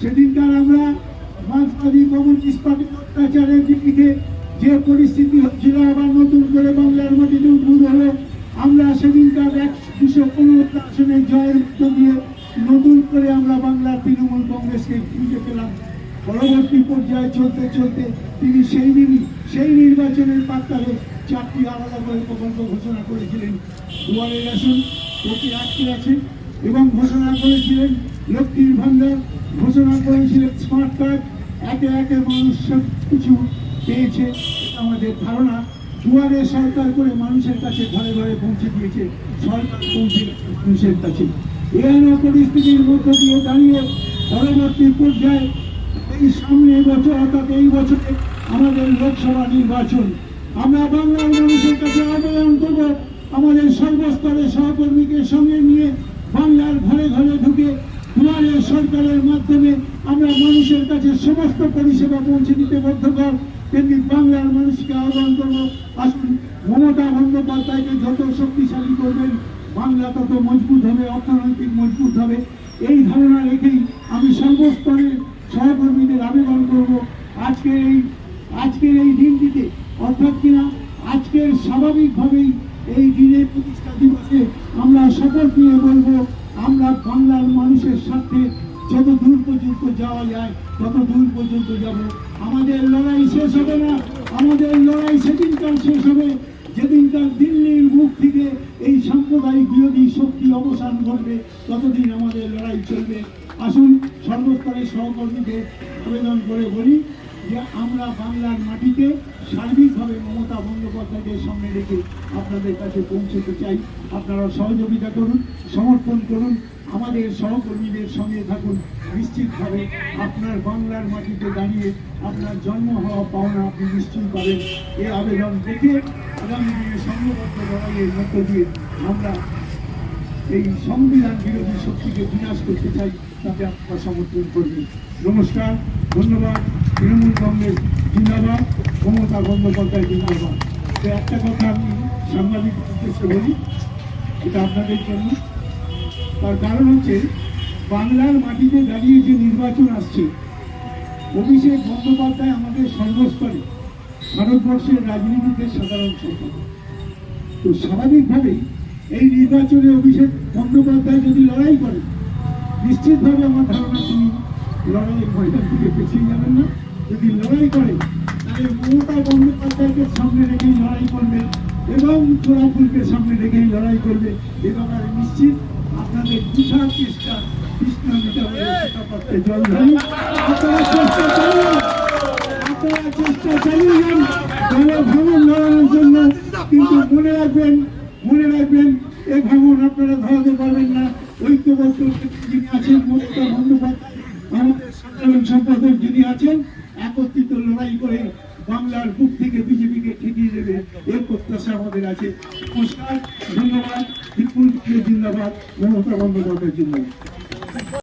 সেদিনকার আমরা মার্ক্সবাদী কমিউনিস্ট পার্টির অত্যাচারের দিকে যে পরিস্থিতি হচ্ছিল, আবার নতুন করে বাংলার মাটিতে উদ্ভূত হলো। আমরা সেদিনকার এক দুশো পনেরো আসনে জয়ের মধ্য দিয়ে নতুন করে আমরা বাংলার তৃণমূল কংগ্রেসকে খুঁজে পেলাম। পরবর্তী পর্যায়ে চলতে চলতে তিনি সেই দিনই, সেই নির্বাচনের প্রাক্কালে চারটি আলাদা করে প্রকল্প ঘোষণা করেছিলেন। দুয়ারের আসন, প্রতি আটকে আছে এবং ঘোষণা করেছিলেন, লক্ষ্মীর ভান্ডার, ঘোষণা করেছিলেন স্মার্ট কার্ড একে একে মানুষ সব কিছু পেয়েছে আমাদের ধারণা। দুয়ারে সরকার করে মানুষের কাছে ঘরে ঘরে পৌঁছে দিয়েছে, সরকার পৌঁছে মানুষের কাছে। এহেন পরিস্থিতির মধ্য দিয়ে দাঁড়িয়ে পরবর্তী পর্যায়ে এই সামনে বছর অর্থাৎ এই বছরে আমাদের লোকসভা নির্বাচন আমরা বাংলার মানুষের কাছে আবেদন করব আমাদের সর্বস্তরের সহকর্মীকে সঙ্গে নিয়ে বাংলার ঘরে ঘরে ঢুকে দুয়ারে সরকারের মাধ্যমে আমরা মানুষের কাছে সমস্ত পরিষেবা পৌঁছে দিতে বদ্ধকর তেমনি বাংলার মানুষকে আহ্বান করব, আসুন মমতা বন্দ্যোপাধ্যায়কে যত শক্তিশালী করবেন, বাংলা তত মজবুত হবে, অর্থনৈতিক মজবুত হবে। এই ধারণা রেখেই আমি সর্বস্তরের সহকর্মীদের আবেদন করব। আজকে এই আজকের এই দিনটিতে, অর্থাৎ কিনা আজকের স্বাভাবিকভাবেই এই দিনের প্রতিষ্ঠা দিবসে আমরা শপথ নিয়ে বলব, আমরা বাংলার মানুষের সাথে যত দূর পর্যন্ত যাওয়া যায়, তত দূর পর্যন্ত যাব। আমাদের লড়াই শেষ হবে না, আমাদের লড়াই সেদিনকার শেষ হবে। যেদিনকার দিল্লির মুখ থেকে এই সাম্প্রদায়িক বিরোধী শক্তি অবসান ঘটবে, ততদিন আমাদের লড়াই চলবে। আসুন সর্বস্তরের সহকর্মীদের আবেদন করে বলি যে আমরা বাংলার মাটিতে সার্বিকভাবে মমতা বন্দ্যোপাধ্যায়কে সামনে রেখে আপনাদের কাছে পৌঁছতে চাই। আপনারা সহযোগিতা করুন, সমর্থন করুন, আমাদের সহকর্মীদের সঙ্গে থাকুন। নিশ্চিতভাবে আপনার বাংলার মাটিতে দাঁড়িয়ে আপনার জন্ম হওয়া পাওনা আপনি নিশ্চয়ই পাবেন। এই আবেদন দেখে আগামী দিনে সংঘবদ্ধ লড়াইয়ের মধ্য দিয়ে আমরা এই সংবিধান বিরোধী শক্তিকে বিনাশ করতে চাই, তাতে আপনারা সমর্থন করবেন। নমস্কার, ধন্যবাদ। তৃণমূল কংগ্রেস জিন্দাবাদ, মমতা বন্দ্যোপাধ্যায় জিন্দাবাদ। তো একটা কথা আমি সাংবাদিক উদ্দেশ্যে বলি, এটা আপনাদের জন্য। তার কারণ হচ্ছে, বাংলার মাটিতে দাঁড়িয়ে যে নির্বাচন আসছে, অভিষেক বন্দ্যোপাধ্যায় আমাদের সর্বস্তরে ভারতবর্ষের রাজনীতিতে সাধারণ সম্পাদক। তো স্বাভাবিকভাবেই এই নির্বাচনে অভিষেক বন্দ্যোপাধ্যায় যদি লড়াই করেন নিশ্চিতভাবে আমার ধারণা তিনি লড়াইয়ের ময়দান থেকে পিছিয়ে যাবেন লড়াই করেন তাহলে মমতা বন্দ্যোপাধ্যায়কে সামনে রেখেই লড়াই করবে এবং চোরাফুলকে সামনে রেখেই লড়াই করবে, এ ব্যাপারে নিশ্চিত আপনাদের তুষার চেষ্টা কৃষ্ণ জল ঢালি। আপনারা চেষ্টা চালিয়ে আপনারা চেষ্টা চালিয়ে যান লড়ানোর জন্য, কিন্তু মনে রাখবেন মনে রাখবেন, এ ভাঙন আপনারা ধরাতে পারবেন না। ঐক্যবদ্ধ যিনি আছেন মমতা বন্দ্যোপাধ্যায়, আমাদের সাধারণ সম্পাদক যিনি আছেন একত্রিত লড়াই করে বাংলার বুক থেকে বিজেপিকে ঠেকিয়ে দেবে এর প্রত্যাশা আমাদের আছে। নমস্কার, ধন্যবাদ। বিপুল জিন্দাবাদ, মমতা বন্দ্যোপাধ্যায় জিন্দাবাদ।